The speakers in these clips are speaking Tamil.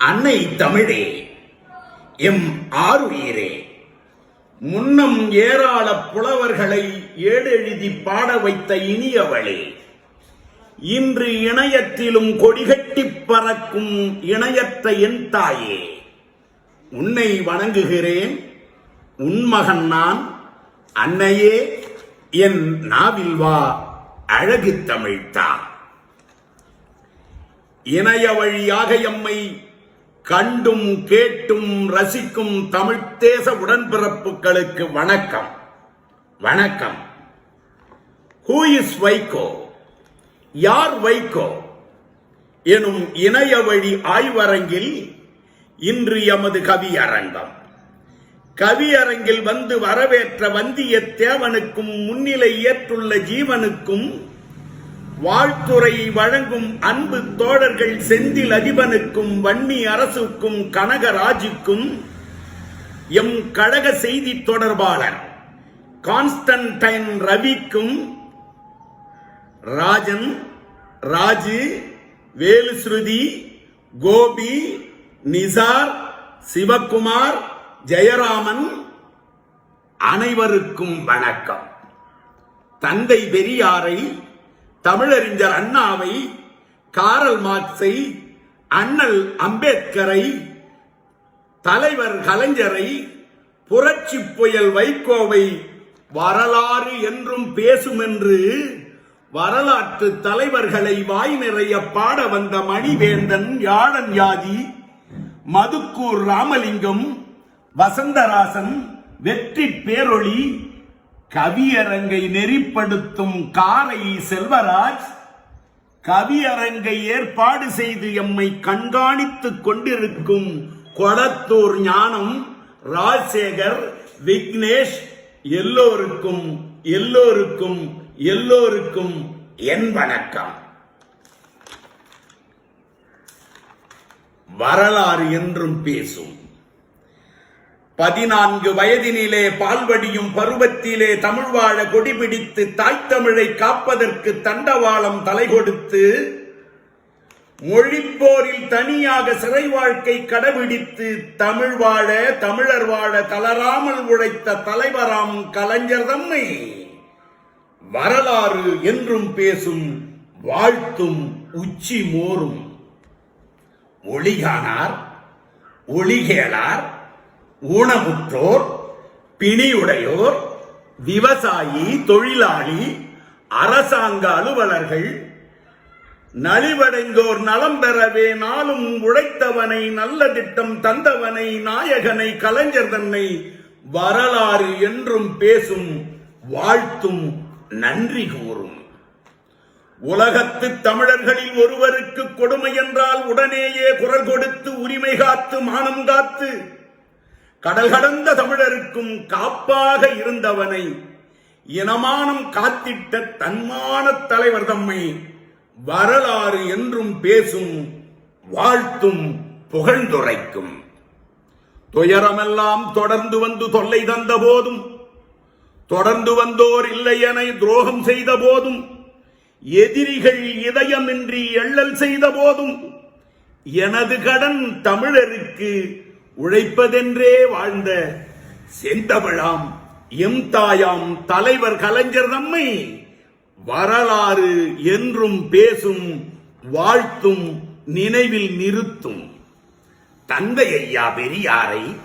அன்னை தமிழே எம் ஆருயிரே. முன்னம் ஏராள புலவர்களை ஏடெழுதி பாட வைத்த இனியவளே இன்று இணையத்திலும் கொடிகட்டி பறக்கும் இணையற்ற என் தாயே உன்னை வணங்குகிறேன் உன்மகன் நான் அன்னையே என் நாவில் வா அழகு தமிழ்தான் இணைய வழியாக எம்மை கண்டும் கேட்டும் ரசிக்கும் தமிழ்த் தேச உடன்பிறப்புகளுக்கு வணக்கம். வணக்கம். ஹூ இஸ் வைகோ யார் வைகோ எனும் இணைய வழி ஆய்வரங்கில் இன்று எமது கவியரங்கம் கவியரங்கில் வந்து வரவேற்ற வந்தியத்தேவனுக்கும் முன்னிலை ஏற்றுள்ள ஜீவனுக்கும் வாழ்த்துறை வழங்கும் அன்பு தோழர்கள் செந்தில் அதிபனுக்கும் வன்னி அரசுக்கும் கனகராஜுக்கும் எம் கழக செய்தி தொடர்பாளர் கான்ஸ்டன்டைன் ரவிக்கும் ராஜன் ராஜு வேலுஸ்ருதி கோபி நிசார் சிவக்குமார் ஜெயராமன் அனைவருக்கும் வணக்கம். தந்தை பெரியாரை தமிழறிஞர் அண்ணாவை காரல் மார்க்ஸை அண்ணல் அம்பேத்கரை தலைவர் கலைஞரை புரட்சி புயல் வைகோவை வரலாறு என்றும் பேசும் என்று வரலாற்று தலைவர்களை வாய் நிறைய பாட வந்த மணிவேந்தன் யாழன் யாதி மதுக்கூர் ராமலிங்கம் வசந்தராசன் வெற்றி பேரொளி கவியரங்கை நெறிப்படுத்தும் காரை செல்வராஜ் கவியரங்கை ஏற்பாடு செய்து எம்மை கண்காணித்துக் கொண்டிருக்கும் கொளத்தூர் ஞானம் ராஜசேகர் விக்னேஷ் எல்லோருக்கும் எல்லோருக்கும் எல்லோருக்கும் என் வணக்கம். வரலாறு என்றும் பேசும். பதினான்கு வயதினிலே பால்வடியும் பருவத்திலே தமிழ் வாழ கொடி பிடித்து தமிழை காப்பதற்கு தண்டவாளம் தலை கொடுத்து மொழிப்போரில் தனியாக சிறை வாழ்க்கை கடைபிடித்து தமிழ் வாழ தமிழர் வாழ தளராமல் உழைத்த தலைவராம் கலைஞர் தம்மை. வரலாறு என்றும் பேசும் வாழ்த்தும் உச்சி மோரும். ஒளிகானார் ஒளிகேளார் ஊனமுற்றோர் பிணியுடையோர் விவசாயி தொழிலாளி அரசாங்க அலுவலர்கள் நலிவடைந்தோர் நலம் பெறவே நாளும் உழைத்தவனை நல்ல திட்டம் தந்தவனை நாயகனை கலைஞர் தன்னை வரலாறு என்றும் பேசும் வாழ்த்தும் நன்றி கூறும். உலகத்து தமிழர்களில் ஒருவருக்கு கொடுமை என்றால் உடனேயே குரல் கொடுத்து உரிமை காத்து மானம் காத்து கடல் கடந்த தமிழருக்கும் காப்பாக இருந்தவனை இனமானம் காத்திட்ட தன்மான தலைவர் தம்மை வரலாறு என்றும் பேசும் வாழ்த்தும் புகழ்ந்துரைக்கும். துயரமெல்லாம் தொடர்ந்து வந்து தொல்லை தந்த போதும் தொடர்ந்து வந்தோர் இல்லை என துரோகம் செய்த போதும் எதிரிகள் இதயமின்றி எள்ளல் செய்த போதும் எனது கடன் தமிழருக்கு உழைப்பதென்றே வாழ்ந்த செந்தமிழாம் எம் தாயாம் தலைவர் கலைஞர் நம்மை வரலாறு என்றும் பேசும் வாழ்த்தும் நினைவில் நிறுத்தும். தந்தை ஐயா பெரியாரை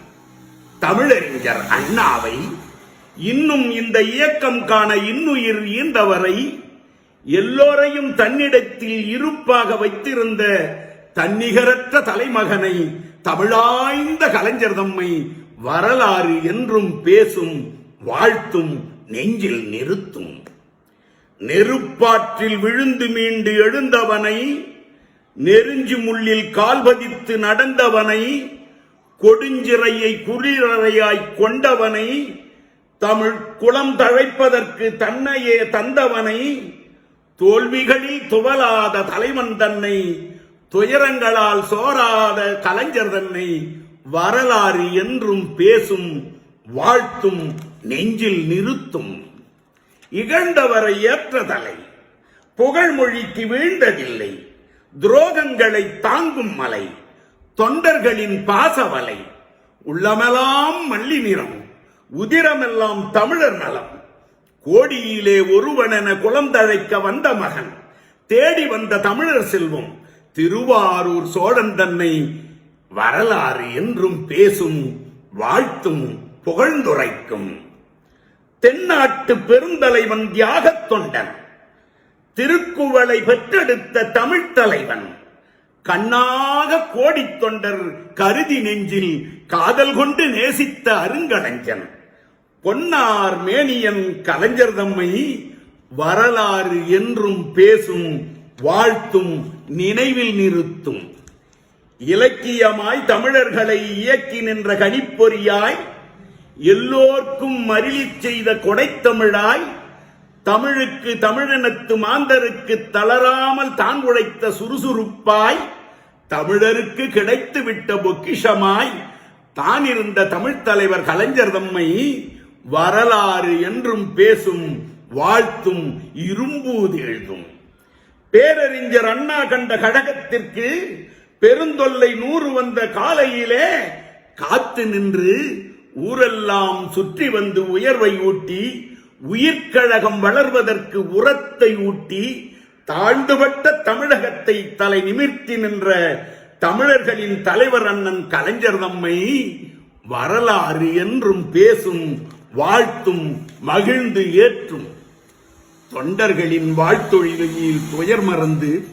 தமிழறிஞர் அண்ணாவை இன்னும் இந்த இயக்கம் காண இன்னுயிர் ஈந்தவரை எல்லோரையும் தன்னிடத்தில் இருப்பாக வைத்திருந்த தன்னிகரற்ற தலைமகனை தமிழாய்ந்த கலைஞர் தம்மை வரலாறு என்றும் பேசும் வாழ்த்தும் நெஞ்சில் நிறுத்தும். நெருப்பாற்றில் விழுந்து மீண்டு எழுந்தவனை நெருஞ்சி முள்ளில் கால்பதித்து நடந்தவனை கொடுஞ்சிறையை குளிரறையாய் கொண்டவனை தமிழ் குளம் தழைப்பதற்கு தன்னையே தந்தவனை தோல்விகளில் துவலாத தலைவன் தன்னை துயரங்களால் சோராத கலைஞர் தன்னை வரலாறு என்றும் பேசும் வாழ்த்தும் நெஞ்சில் நிறுத்தும். இகழ்ந்தவரை ஏற்ற தலை புகழ்மொழிக்கு வீழ்ந்ததில்லை துரோகங்களை தாங்கும் மலை தொண்டர்களின் பாசவலை உள்ளமெல்லாம் மல்லி நிறம் உதிரமெல்லாம் தமிழர் நலம். கோடியிலே ஒருவனென குலந்தழைக்க வந்த மகன் தேடி வந்த தமிழர் செல்வம் திருவாரூர் சோழன் தன்னை வரலாறு என்றும் பேசும் வாழ்த்தும் புகழ்ந்துரைக்கும். தென்னாட்டு பெருந்தலைவன் தியாகத் தொண்டன். திருக்குவளை பெற்றெடுத்த தமிழ்த் தலைவன். கண்ணாக கோடித் தொண்டர் கருதி நெஞ்சில் காதல் கொண்டு நேசித்த அருங்கலைஞன் பொன்னார் மேனியன் கலைஞர் தம்மை வரலாறு என்றும் பேசும் வாழ்த்தும் நினைவில் நிறுத்தும். இலக்கியமாய் தமிழர்களை இயக்கி நின்ற கணிப்பொறியாய் எல்லோர்க்கும் மருளிச் செய்த கொடைத்தமிழாய் தமிழுக்கு தமிழனத்து மாந்தருக்கு தளராமல் தான் உழைத்த சுறுசுறுப்பாய் தமிழருக்கு கிடைத்து விட்ட பொக்கிஷமாய் தான் இருந்த தமிழ்த் தலைவர் கலைஞர் தம்மை வரலாறு என்றும் பேசும் வாழ்த்தும் இரும்பூது எழுதும் பேரறிஞர் அண்ணா கண்ட கழகத்திற்கு பெருந்தொல்லை நூறு வந்த காலையிலே காத்து நின்று ஊரெல்லாம் சுற்றி வந்து உயர்வை ஊட்டி உயிர்க்கழகம் வளர்வதற்கு உரத்தை ஊட்டி தாழ்ந்துபட்ட தமிழகத்தை தலை நிமிர்த்தி நின்ற தமிழர்களின் தலைவர் அண்ணன் கலைஞர் தம்மை வரலாறு என்றும் பேசும் வாழ்த்தும் மகிழ்ந்து ஏற்றும். தொண்டர்களின் வாழ்த்தொழிலில் துயர் மறந்து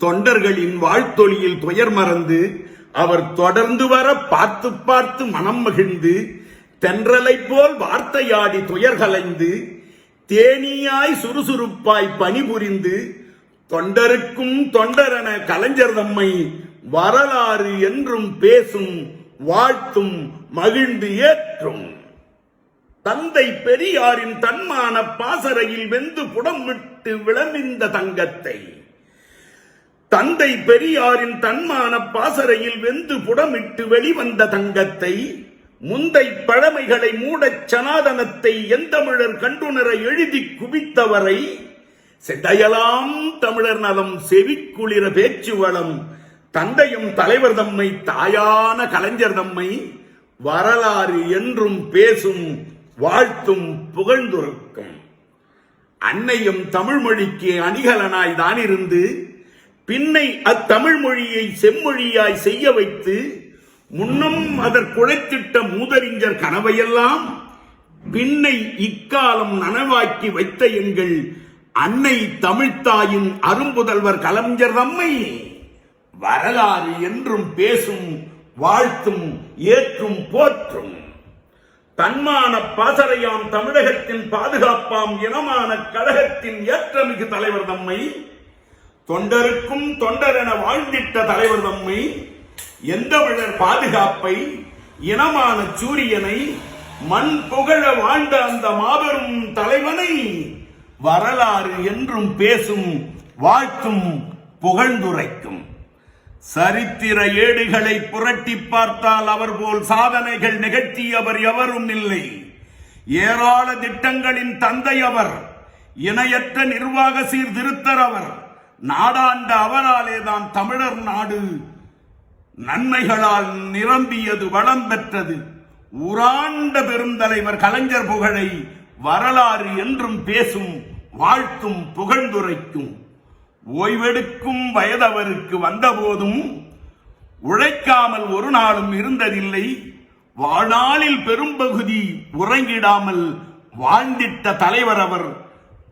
தொண்டர்களின் வாழ்த்தொழியில் துயர் மறந்து அவர் தொடர்ந்து வர பார்த்து பார்த்து மனம் மகிழ்ந்து தென்றலை போல் வார்த்தையாடி துயர் கலைந்து தேனியாய் சுறுசுறுப்பாய் பணிபுரிந்து தொண்டருக்கும் தொண்டரென கலைஞர் தம்மை வரலாறு என்றும் பேசும் வாழ்த்தும் மகிழ்ந்து ஏற்றும். தந்தை பெரியாரின் தன்மான பாசறையில் வெந்து புடம் விட்டு விளம்பிந்த தங்கத்தை. தந்தை பெரியாரின் தன்மான பாசறையில் வெந்து புடமிட்டு வெளிவந்த தங்கத்தை முந்தை பழமைகளை மூடச் சனாதனத்தை எந்தமிழர் கண்டுணர எழுதி குவித்தவரை செடையலாம் தமிழர் நலம் செவிக்குளிர பேச்சு வளம். தந்தையும் தலைவர் தம்மை தாயான கலைஞர் தம்மை வரலாறு என்றும் பேசும் வாழ்த்தும் புகழ்ந்துரைக்கும். அன்னையும் தமிழ் மொழிக்கு அணிகலனாய் தானிருந்து பின்னை அத்தமிழ் மொழியை செம்மொழியாய் செய்ய வைத்து முன்னும் அதற்குழைத்திட்ட மூதறிஞர் கனவையெல்லாம் பின்னை இக்காலம் நனவாக்கி வைத்த எங்கள் அன்னை தமிழ்த்தாயின் அரும்புதல்வர் கலைஞர் தம்மை வரலாறு என்றும் பேசும் வாழ்த்தும் ஏற்றும் போற்றும். தன்மான பாசறையாம் தமிழகத்தின் பாதுகாப்பாம் இனமான கழகத்தின் ஏற்றமிகு தலைவர் தம்மை தொண்டருக்கும் தொண்டரென வாழ்ந்திட்ட தலைவர் தம்மை எந்தமிழர் பாதுகாப்பை இனமான சூரியனை மண் புகழ வாழ்ந்த அந்த மாபெரும் தலைவனை வரலாறு என்றும் பேசும் வாழ்த்தும் புகழ்ந்துரைக்கும். சரித்திர ஏடுகளை புரட்டி பார்த்தால் அவர் போல் சாதனைகள் நிகழ்த்தியவர் எவரும் இல்லை. ஏராள திட்டங்களின் தந்தை அவர் இணையற்ற நிர்வாக சீர்திருத்தர் அவர் நாடாண்ட அவராலே தான் தமிழர் நாடு நன்மைகளால் நிரம்பியது வளம் பெற்றது. உராண்ட பெருந்தலைவர் கலைஞர் புகழை வரலாறு என்றும் பேசும் வாழ்த்தும் புகழ்ந்துரைக்கும். ஓய்வெடுக்கும் வயதவருக்கு வந்தபோதும் உழைக்காமல் ஒரு நாளும் இருந்ததில்லை. வாழ்நாளில் பெரும்பகுதி உறங்கிடாமல் வாழ்ந்திட்ட தலைவர் அவர்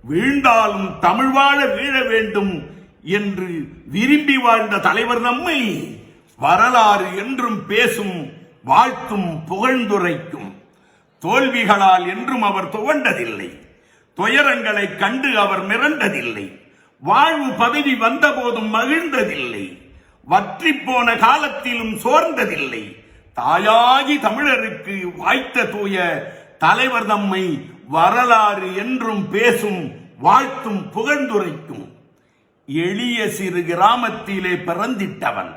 வீழ்ந்தாலும் தமிழ் வாழ வீழ வேண்டும் என்று விரும்பி வாழ்ந்த தலைவர் நம்மை வரலாறு என்றும் பேசும் வாழ்த்தும் புகழ்ந்துரைக்கும். தோல்விகளால் என்றும் அவர் துவண்டதில்லை. துயரங்களை கண்டு அவர் மிரண்டதில்லை. வாழ்வு பதவி வந்தபோதும் மகிழ்ந்ததில்லை. வற்றி போன காலத்திலும் சோர்ந்ததில்லை. தாயாகி தமிழருக்கு வாய்த்த தூய தலைவர் தம்மை வரலாறு என்றும் பேசும் வாழ்த்தும் புகழ்ந்துரைக்கும். எளிய சிறு கிராமத்திலே பிறந்திட்டவன்.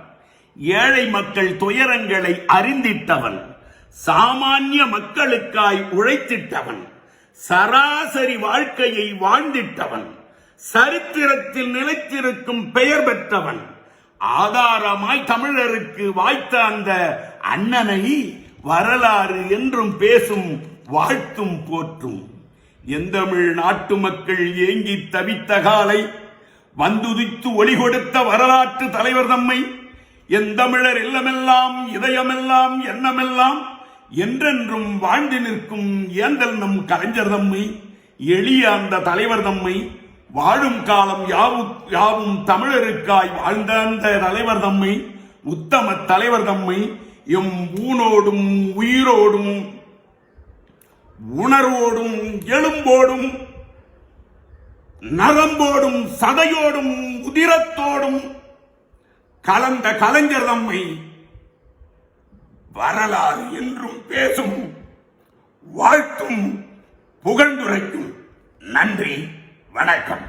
ஏழை மக்கள் துயரங்களை அறிந்திட்டவன். சாமானிய மக்களுக்காய் உழைத்திட்டவன். சராசரி வாழ்க்கையை வாழ்ந்திட்டவன். சரித்திரத்தில் நிலைத்திருக்கும் பெயர் பெற்றவன். ஆதாரமாய் தமிழருக்கு வாய்த்த அந்த அண்ணனை வரலாறு என்றும் பேசும் வாழ்த்தும் போற்றும். எந்தமிழ் நாட்டு மக்கள் ஏங்கி தவித்த காலை வந்துதித்து ஒளி கொடுத்த வரலாற்று தலைவர் தம்மை எந்தமிழர் இல்லமெல்லாம் இதயமெல்லாம் எண்ணமெல்லாம் என்றென்றும் வாழ்ந்து நிற்கும் ஏந்தல் நம் கலைஞர் தம்மை எளிய அந்த தலைவர் தம்மை வாழும் காலம் யாவும் யாவும் தமிழருக்காய் வாழ்ந்த அந்த தலைவர் தம்மை உத்தம தலைவர் தம்மை எம் ஊனோடும் உயிரோடும் உணர்வோடும் எலும்போடும் நரம்போடும் சதையோடும் உதிரத்தோடும் கலந்த கலைஞர் தம்மை வரலாறு என்றும் பேசும் வாழ்த்தும் புகழ்ந்துரைக்கும். நன்றி. வணக்கம்.